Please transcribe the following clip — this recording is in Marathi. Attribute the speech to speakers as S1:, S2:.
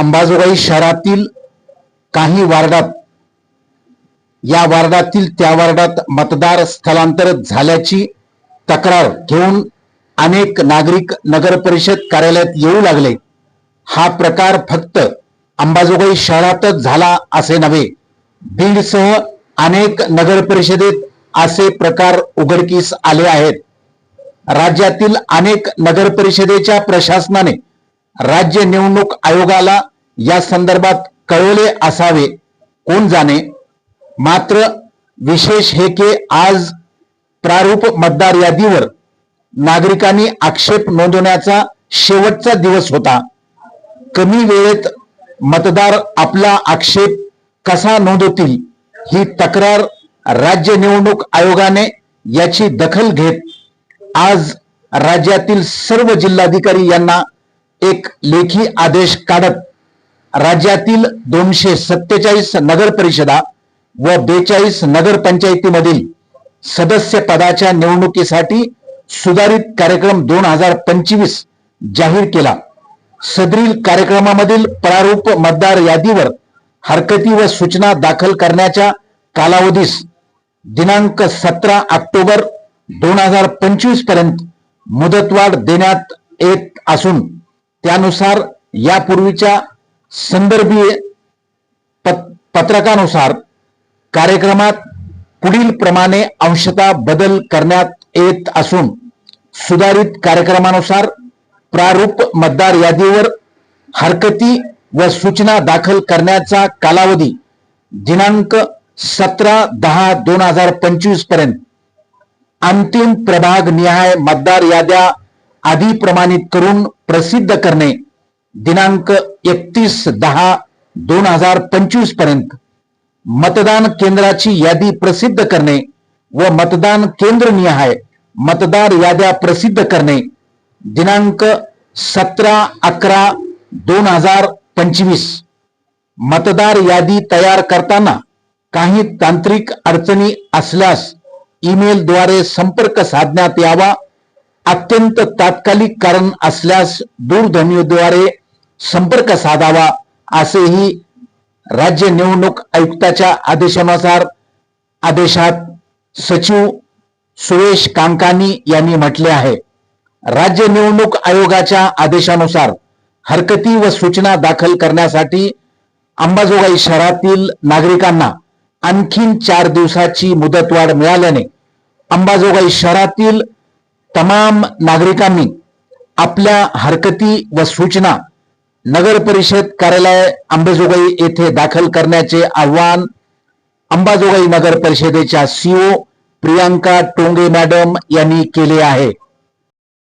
S1: अंबाजोगाई शहरातील काही वार्डात या वार्डातील त्या वार्डात मतदार स्थलांतर झाल्याची तक्रार घेऊन अनेक नागरिक नगर परिषद कार्यालयात येऊ लागले. हा प्रकार फक्त अंबाजोगाई शहरातच झाला असे नव्हे बीडसह अनेक नगर परिषदेत असे प्रकार उघडकीस आले आहेत. राज्यातील अनेक नगर परिषदेच्या प्रशासनाने राज्य निवडणूक आयोगाला या संदर्भात कळवले असावे कोण जाणे? मात्र विशेष हे की आज प्रारूप मतदार यादीवर नागरिकांनी आक्षेप नोंदवण्याचा शेवटचा दिवस होता. कमी वेळेत मतदार आपला आक्षेप कसा नोंदवतील ही तक्रार राज्य निवडणूक आयोगाने याची दखल घेत आज राज्यातील सर्व जिल्हाधिकारी यांना एक लेखी आदेश काढत राज्यातील दोनशे सत्तेचाळीस नगर परिषदा व बेचाळीस नगर पंचायतीमधील सदस्य पदाच्या निवडणुकीसाठी सुधारित कार्यक्रम दोन हजार पंचवीस जाहीर केला. सदरील कार्यक्रमामधील प्रारूप मतदार यादीवर हरकती व सूचना दाखल करण्याच्या कालावधीस दिनांक सतरा ऑक्टोबर दोन हजार पंचवीसपर्यंत मुदतवाढ देण्यात येत असून त्यानुसार यापूर्वीच्या संदर्भीय पत- पत्रकानुसार कार्यक्रमात पुढील प्रमाणे अंशतः बदल करण्यात येत असून सुधारित कार्यक्रमानुसार प्रारूप मतदार यादीवर हरकती व सूचना दाखल करण्याचा कालावधी दिनांक सतरा दहा दोन हजार पंचवीसपर्यंत. अंतिम प्रभाग निहाय मतदार याद्या आधी प्रमाणित करून प्रसिद्ध करणे दिनांक एकतीस दहा दोन हजार पंचवीसपर्यंत मतदान केंद्राची यादी प्रसिद्ध करणे व मतदान केंद्र निहाय मतदार याद्या प्रसिद्ध करणे. दिनांक सतरा अकरा दोन हजार पंचवीस. मतदार यादी तयार करताना काही तांत्रिक अडचणी असल्यास ईमेलद्वारे संपर्क साधण्यात यावा. अत्यंत तात्कालिक कारण असल्यास दूरध्वनीद्वारे संपर्क साधावा असेही राज्य निवडणूक आयुक्ताच्या आदेशानुसार आदेशात सचिव सुरेश कांकानी यांनी म्हटले आहे. राज्य निवडणूक आयोगाच्या आदेशानुसार हरकती व सूचना दाखल करण्यासाठी अंबाजोगाई शहरातील नागरिकांना आणखीन चार दिवसाची मुदतवाढ मिळाल्याने अंबाजोगाई शहरातील तमाम नागरिकांनी आपल्या हरकती व सूचना नगर परिषद कार्यालय अंबाजोगाई येथे दाखल करण्याचे आवाहन अंबाजोगाई नगर परिषदेच्या सीओ प्रियांका टोंगे मॅडम यांनी केले आहे.